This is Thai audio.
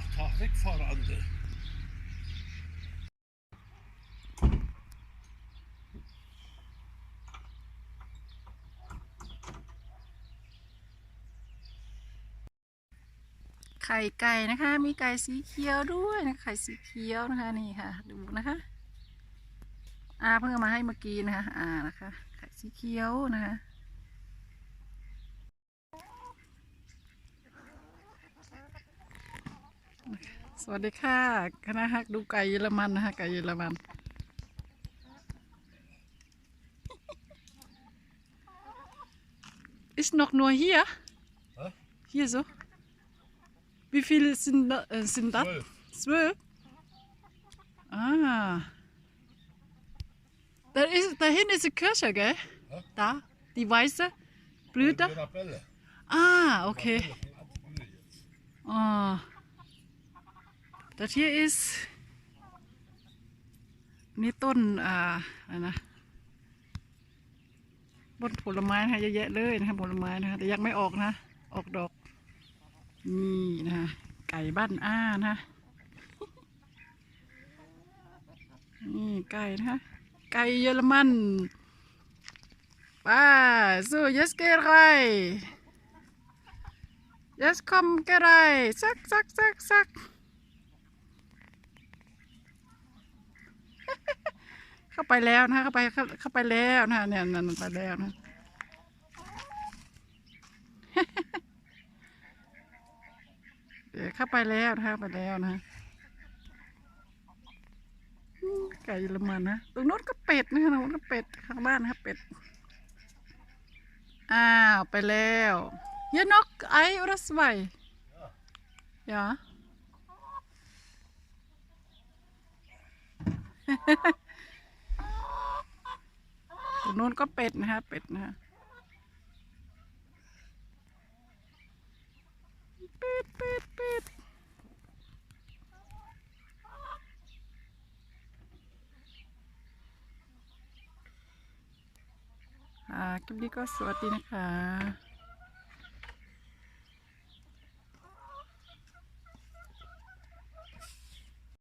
fortfarande. ไข่ไก่นะคะ มีไก่สีเขียวด้วยนะไข่สีเขียวนะคะนี่ค่ะ ดูนะคะอาเพิ่งเอามาให้เมื่อกี้นะคะอ่านะคะ ไข่สีเขียวนะคะ สวัสดีค่ะคณะฮักดูไก่เยอรมันนะคะไก่เยอรมัน Ist noch nur hier? Hä? Hier so? Wie viele sind, da, äh, sind das? Zwölf. Zwölf? Ah. Da, ist, da hinten ist die Kirsche, gell? Hä? Da, die weiße Blüte. Mirabelle. Ah, okay. Mirabelle jetzt. Oh. Das hier ist นี่ต้นอ่าอะไรนะต้นผลไม้นะคะเยอะแยะเลยนะคะผลไม้นะคะแต่ยังไม่ออกนะ ออกดอก นี่นะคะไก่บ้านอ้านะคะนี่ไก่นะคะไก่เยอรมันไป้าสู้ yes geht rein yes komm geht rein zack zack zack zack เข้าไปแล้วนะเข้าไปเข้าเข้าไปแล้วนะเนี่ยนั่นไปแล้วนะเดี๋ยวเข้าไปแล้วนะไปแล้วนะไก่เยอรมันนะตรงโน้นก็เป็ดนะตรงโน้นก็เป็ดข้างบ้านนะเป็ดอ้าวไปแล้วเยนกไอรัสไวอย่า ตรงโน้นก็เป็ดนะคะเป็ดนะฮะเป็ดเป็ดเป็ดอ่าคลิปนี้ก็สวัสดีนะคะ